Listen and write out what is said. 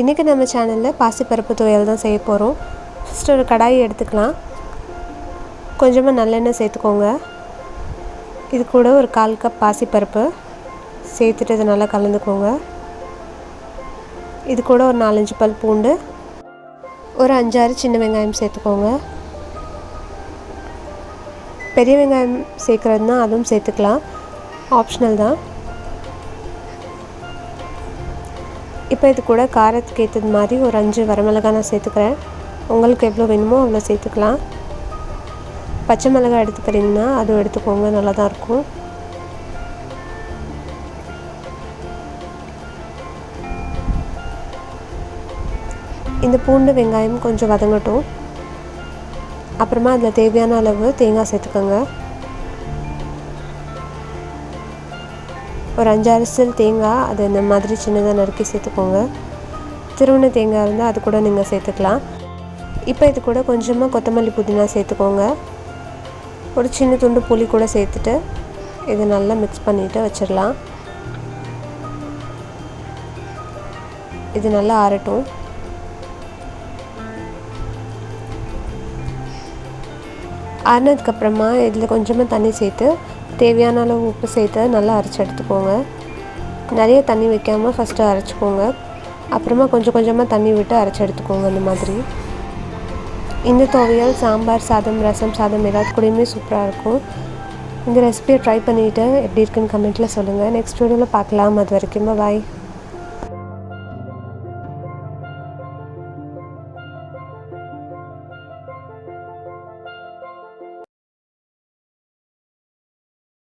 இன்றைக்கி நம்ம சேனலில் பாசிப்பருப்பு துவையல் தான் செய்ய போகிறோம். ஃபஸ்ட்டு ஒரு கடாயை எடுத்துக்கலாம். கொஞ்சமாக நல்லெண்ணெய் சேர்த்துக்கோங்க. இது கூட ஒரு கால் கப் பாசிப்பருப்பு. சேர்த்துட்டு இதை நல்லா கலந்துக்கோங்க. இது கூட ஒரு நாலஞ்சு பல் பூண்டு. ஒரு அஞ்சாறு சின்ன வெங்காயம் சேர்த்துக்கோங்க. பெரிய வெங்காயம் சேர்க்குறதுனா அதுவும் சேர்த்துக்கலாம். ஆப்ஷனல் தான். இப்போ இது கூட காரத்துக்கு ஏற்றது மாதிரி ஒரு அஞ்சு வரமிளகாய் நான் சேர்த்துக்கிறேன். உங்களுக்கு எவ்வளோ வேணுமோ அவ்வளோ சேர்த்துக்கலாம். பச்சை மிளகாய் எடுத்துக்கிறீங்கன்னா அதுவும் எடுத்துக்கோங்க நல்லா தான் இருக்கும். இந்த பூண்டு வெங்காயம் கொஞ்சம் வதங்கட்டும். அப்புறமா அதில் தேவையான அளவு தேங்காய் சேர்த்துக்கோங்க. ஒரு அஞ்சாறு சில் தேங்காய் அது இந்த மாதிரி சின்னதாக நறுக்கி சேர்த்துக்கோங்க. திருவண்ண தேங்காய் இருந்தால் அது கூட நீங்கள் சேர்த்துக்கலாம். இப்போ இது கூட கொஞ்சமாக கொத்தமல்லி புதினா சேர்த்துக்கோங்க. ஒரு சின்ன துண்டு புளி கூட சேர்த்துட்டு இதை நல்லா மிக்ஸ் பண்ணிவிட்டு வச்சிடலாம். இது நல்லா ஆறட்டும். ஆறினதுக்கப்புறமா இதில் கொஞ்சமாக தண்ணி சேர்த்து தேவையான அளவு உப்பு சேர்த்து நல்லா அரைச்சி எடுத்துக்கோங்க. நிறைய தண்ணி வைக்காமல் ஃபஸ்ட்டு அரைச்சிக்கோங்க. அப்புறமா கொஞ்சம் கொஞ்சமாக தண்ணி விட்டு அரைச்சி எடுத்துக்கோங்க இந்த மாதிரி. இந்த துவையல் சாம்பார் சாதம் ரசம் சாதம் ஏதாவது கூடயுமே சூப்பராக இருக்கும். இந்த ரெசிபியை ட்ரை பண்ணிவிட்டு எப்படி இருக்குன்னு கமெண்ட்டில் சொல்லுங்கள் நெக்ஸ்ட் வீடியோவில் பார்க்கலாம். அது வரைக்கும் பாய்